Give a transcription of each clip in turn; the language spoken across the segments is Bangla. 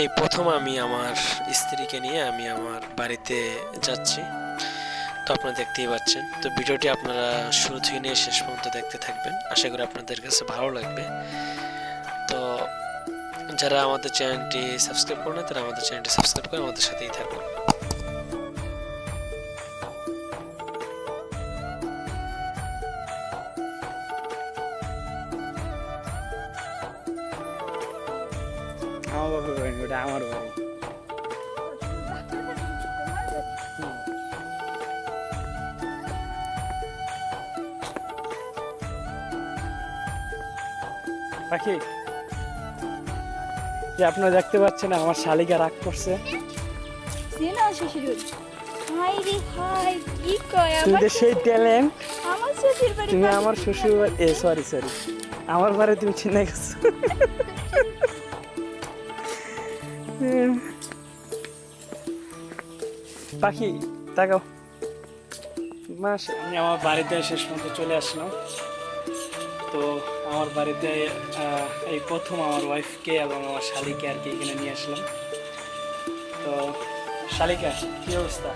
এই প্রথম আমি আমার স্ত্রীকে নিয়ে আমি আমার বাড়িতে যাচ্ছি। তো আপনারা দেখতেই পাচ্ছেন। তো ভিডিওটি আপনারা শুরু থেকে নিয়ে শেষ পর্যন্ত দেখতে থাকবেন। আশা করি আপনাদের কাছে ভালো লাগবে। তো যারা আমাদের চ্যানেলটি সাবস্ক্রাইব করে না তারা আমাদের চ্যানেলটি সাবস্ক্রাইব করে আমাদের সাথেই থাকুন। বাপের বাড়ি ওটা আমার বাড়ি। পাখি যে আপনারা দেখতে পাচ্ছেন আমার শালিকা রাগ করছে। তুমি সেই ট্যালেন্ট শ্বশুর তুমি আমার শ্বশুর এ সরি সরি আমার বাড়ি তুমি চিনে গেছো। পাখি, তাকাও। আমি আমার বাড়িতে শেষ পর্যন্ত চলে আসলাম। তো আমার বাড়িতে এই প্রথম আমার ওয়াইফকে এবং আমার শালিকে আর কি এখানে নিয়ে আসলাম। তো শালিকা, কি অবস্থা?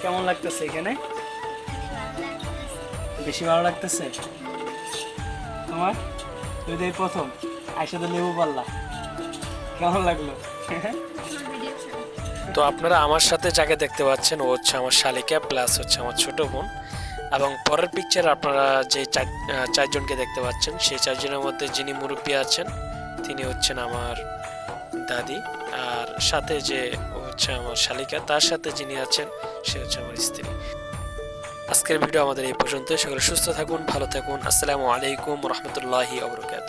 কেমন লাগতেছে এখানে? বেশি ভালো লাগতেছে? তোমার? তুমি তো এই প্রথম। আইসা তো লেবু পাল্লা। কেমন লাগল? তো আপনারা আমার সাথে যাকে দেখতে পাচ্ছেন, ও হচ্ছে আমার শালিকা প্লাস হচ্ছে আমার ছোট বোন। এবং পরের পিকচার আপনারা যে চারজনকে দেখতে পাচ্ছেন, সেই চারজনের মধ্যে যিনি মুরব্বী আছেন, তিনি হচ্ছেন আমার দাদি। আর সাথে যে হচ্ছে আমার শালিকা, তার সাথে যিনি আছেন, সে হচ্ছে আমার স্ত্রী। আজকের ভিডিও আমাদের এই পর্যন্ত সকলে সুস্থ থাকুন, ভালো থাকুন। আসসালামু আলাইকুম রহমতুল্লাহি আবরকাত